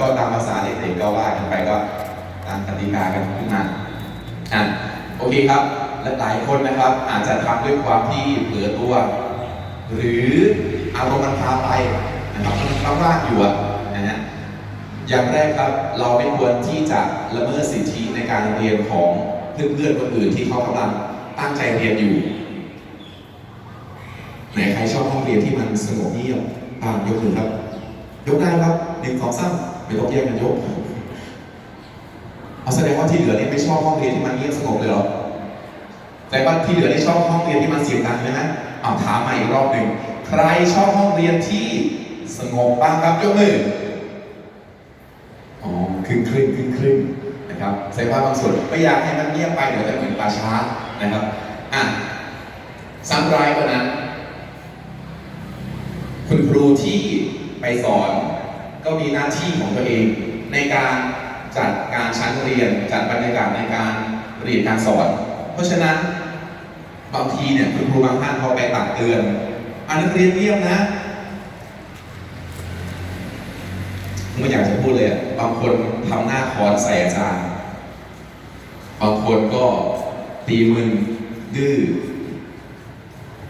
ก็ตามภาษาเด็กๆก็ว่ากันไปก็ตามกติกากันขึ้นมาอะโอเคครับและหลายคนนะครับอาจจะทำด้วยความที่เผลอตัว หรืออารมณ์มันพาไปนะครับมันว่างอยู่นะฮะอย่างแรกครับเราไม่ควรที่จะละเมิดสิทธิในการเรียนของเพื่อนๆคนอื่นที่เขากำลังตั้งใจเรียนอยู่ไหนใครชอบห้องเรียนที่มันสงบเงียบอ่ายกมือครับยกได้ครับหนึ่งสองสาม ไม่ต้องแยกกันยกเอาแสดงว่าที่เหลือนี่ไม่ชอบห้องเรียนที่มันเงียบสงบเลยเหรอแต่ว่าที่เหลือนี่ชอบห้องเรียนที่มันเสียงดังไหมนะเอาถามใหม่อีกรอบหนึ่งใครชอบห้องเรียนที่สงบบ้างครับยกมืออ๋อครึ่งครึ่งครึ่งครึ่งนะครับแสดงว่าบางส่วนไม่อยากให้มันเงียบไปเดี๋ยวจะเหมือนป่าช้านะครับอะซ้ำรายกว่านั้น คุณครูที่ไปสอน ก็มีหน้าที่ของตัวเอง ในการจัดการชั้นเรียน จัดบรรยากาศในการเรียนการสอน เพราะฉะนั้นบางทีเนี่ยคุณครูบางท่านเขาไปตักเตือนอันนักเรียนเงียบนะไม่อยากจะพูดเลยอะบางคนทำหน้าคอนใส่อาจารย์ บางคนก็ตีมึนดื้อ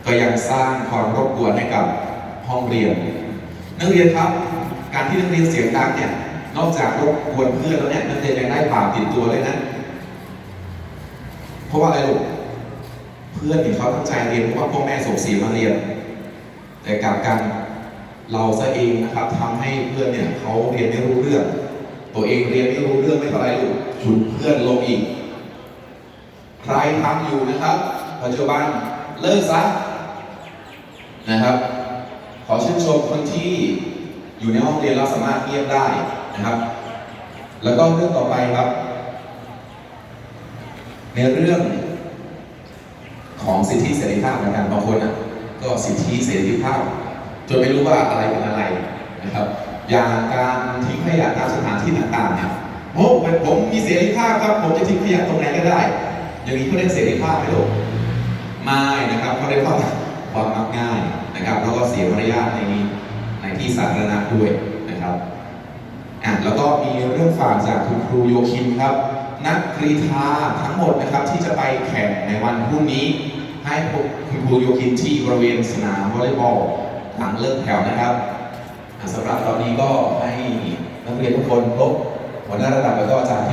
ก็ยังสร้างความรบกวนให้กับห้องเรียน นักเรียนครับ การที่นักเรียนเสียงดังเนี่ยนอกจากรบกวนเพื่อนแล้วเนี่ยนักเรียนยังได้บาปติดตัวเลยนะ เพราะว่าอะไรลูกเพื่อนเนี่ยเขาตั้งใจเรียนเพราะว่าพ่อแม่ส่งเสียมาเรียน แต่กลับกันเราซะเองนะครับทำให้เพื่อนเนี่ยเขาเรียนไม่รู้เรื่อง ตัวเองเรียนไม่รู้เรื่องไม่เท่าไรลูกฉุดเพื่อนลงอีก ใครทำอยู่นะครับ ปัจจุบันเลิกซะนะครับ ขอชื่นชมคนที่ อยู่ในห้องเรียนเราสามารถเงียบได้นะครับ แล้วก็เรื่องต่อไปครับ ในเรื่องของสิทธิเสรีภาพเหมือนกันบางคนอะก็สิทธิเสรีภาพจนไม่รู้ว่าอะไรเป็นอะไรนะครับ อย่างการทิ้งขยะตามสถานที่ต่างๆเนี่ยโอ้ผมมีเสรีภาพครับ ผมจะทิ้งขยะตรงไหนก็ได้ อย่างนี้เขาเรียกเสรีภาพไหมลูกไม่นะครับเขาเรียกว่าความมักง่ายนะครับ แล้วก็เสียมารยาทในใน ที่สาธารณะด้วยนะครับอะแล้วก็มีเรื่องฝากจากคุณครูโยคินครับ นักกรีฑาทั้งหมดนะครับที่จะไปแข่งในวันพรุ่งนี้ ให้คุณครูโยคินที่บริเวณสนามวอลเลย์บอลหลังเลิกแถวนะครับสำหรับตอนนี้ก็ให้นักเรียนทุกคนพบหัวหน้าระดับแล้วก็อาจารย์ที่